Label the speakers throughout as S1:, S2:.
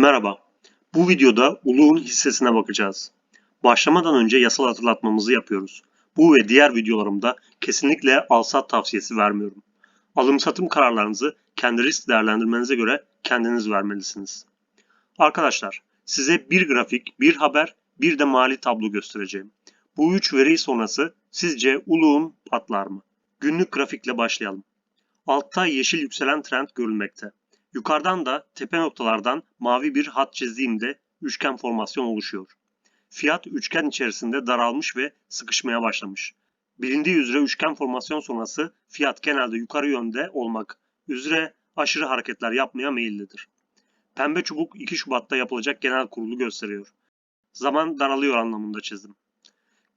S1: Merhaba. Bu videoda Uluğ'un hissesine bakacağız. Başlamadan önce yasal hatırlatmamızı yapıyoruz. Bu ve diğer videolarımda kesinlikle alsat tavsiyesi vermiyorum. Alım satım kararlarınızı kendi risk değerlendirmenize göre kendiniz vermelisiniz. Arkadaşlar, size bir grafik, bir haber, bir de mali tablo göstereceğim. Bu üç veri sonrası sizce Uluğ'un patlar mı? Günlük grafikle başlayalım. Altta yeşil yükselen trend görülmekte. Yukarıdan da tepe noktalardan mavi bir hat çizdiğimde üçgen formasyon oluşuyor. Fiyat üçgen içerisinde daralmış ve sıkışmaya başlamış. Bilindiği üzere üçgen formasyon sonrası fiyat genelde yukarı yönde olmak üzere aşırı hareketler yapmaya meyillidir. Pembe çubuk 2 Şubat'ta yapılacak genel kurulu gösteriyor. Zaman daralıyor anlamında çizdim.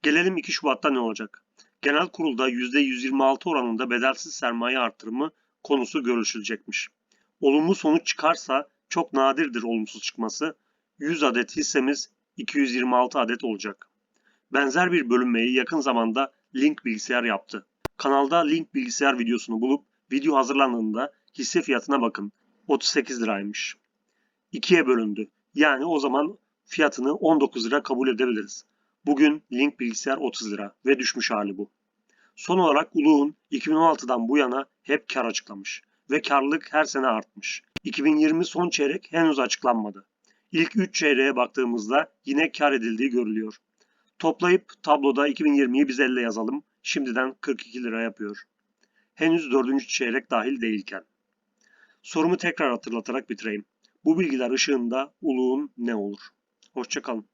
S1: Gelelim 2 Şubat'ta ne olacak? Genel kurulda %126 oranında bedelsiz sermaye artırımı konusu görüşülecekmiş. Olumlu sonuç çıkarsa çok nadirdir olumsuz çıkması. 100 adet hissemiz 226 adet olacak. Benzer bir bölünmeyi yakın zamanda Link Bilgisayar yaptı. Kanalda Link Bilgisayar videosunu bulup video hazırlandığında hisse fiyatına bakın. 38 liraymış. İkiye bölündü. Yani o zaman fiyatını 19 lira kabul edebiliriz. Bugün Link Bilgisayar 30 lira ve düşmüş hali bu. Son olarak Uluğ'un 2016'dan bu yana hep kar açıklamış ve karlılık her sene artmış. 2020 son çeyrek henüz açıklanmadı. İlk 3 çeyreğe baktığımızda yine kar edildiği görülüyor. Toplayıp tabloda 2020'yi biz elle yazalım. Şimdiden 42 lira yapıyor. Henüz 4. çeyrek dahil değilken. Sorumu tekrar hatırlatarak bitireyim. Bu bilgiler ışığında uluğun ne olur? Hoşçakalın.